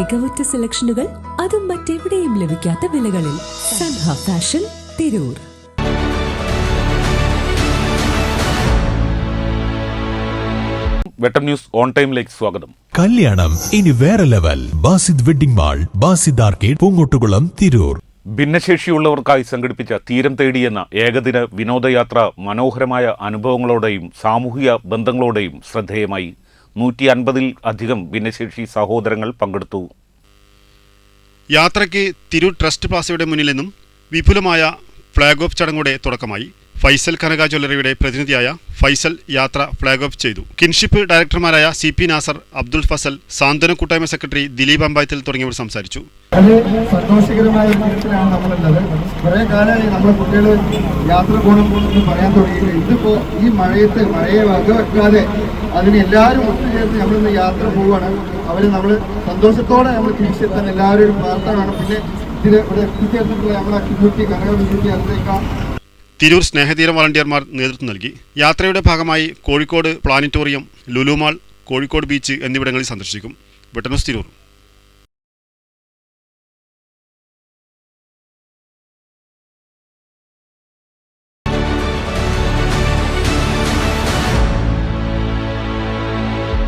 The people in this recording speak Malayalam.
മികവുറ്റ സെലക്ഷനുകൾ അതും മറ്റെവിടെയും ലഭിക്കാത്ത വിലകളിൽ Sanha fashion Tirur. Vettam news on ടൈമിലേക്ക് സ്വാഗതം. കല്യാണം ഇനി വേറെ level. Basid wedding mall Basid arcade Poongottukulam Tirur. ഭിന്നശേഷിയുള്ളവർക്കായി സംഘടിപ്പിച്ച തീരം തേടി എന്ന ഏകദിന വിനോദയാത്ര മനോഹരമായ അനുഭവങ്ങളോടെയും സാമൂഹിക ബന്ധങ്ങളോടെയും ശ്രദ്ധേയമായി. നൂറ്റി അൻപതിൽ അധികം ഭിന്നശേഷി സഹോദരങ്ങൾ പങ്കെടുത്തു. യാത്രയ്ക്ക് തിരു ട്രസ്റ്റ് പാസയുടെ മുന്നിൽ നിന്നും വിപുലമായ ഫ്ളാഗ് ഓഫ് ചടങ്ങോടെ തുടക്കമായി. ഫൈസൽ കനക ജ്വല്ലറിയുടെ പ്രതിനിധിയായ ഫൈസൽ യാത്ര ഫ്ളാഗ് ഓഫ് ചെയ്തു. കിൻഷിപ്പ് ഡയറക്ടർമാരായ സി പി നാസർ അബ്ദുൾ ഫസൽ സാന്ത്വന കൂട്ടായ്മ സെക്രട്ടറി ദിലീപ് അമ്പായത്തിൽ തുടങ്ങിയവർ സംസാരിച്ചു. അത് സന്തോഷകരമായ ഒരു ദിനത്തിലാണ് നമ്മളുള്ളത് കുറേ കാലമായി നമ്മളെ കുട്ടികൾ യാത്ര പോകണം എന്ന് പറയാൻ തുടങ്ങിയിട്ട് ഇതിപ്പോ ഈ മഴയത്ത് മഴയെ വകവെക്കാതെ അതിന് എല്ലാവരും ഒത്തുചേർന്ന് നമ്മളിന്ന് യാത്ര പോവുകയാണ്. അവർ നമ്മൾ സന്തോഷത്തോടെ നമ്മൾ തിരിച്ചെത്താൻ എല്ലാവരും പ്രാർത്ഥനയാണ്. പിന്നെ ഇതിൽ ഇവിടെ എത്തിച്ചേർന്നിട്ടുള്ള നമ്മുടെ കമ്മ്യൂണിറ്റി കമ്മ്യൂണിറ്റി അതിലേക്കാം തിരൂർ സ്നേഹതീരം വളണ്ടിയർമാർ നേതൃത്വം നൽകി. യാത്രയുടെ ഭാഗമായി കോഴിക്കോട് പ്ലാനറ്റോറിയം ലുലുമാൾ കോഴിക്കോട് ബീച്ച് എന്നിവിടങ്ങളിൽ സന്ദർശിക്കും. വെട്ടനൂസ് തിരൂർ.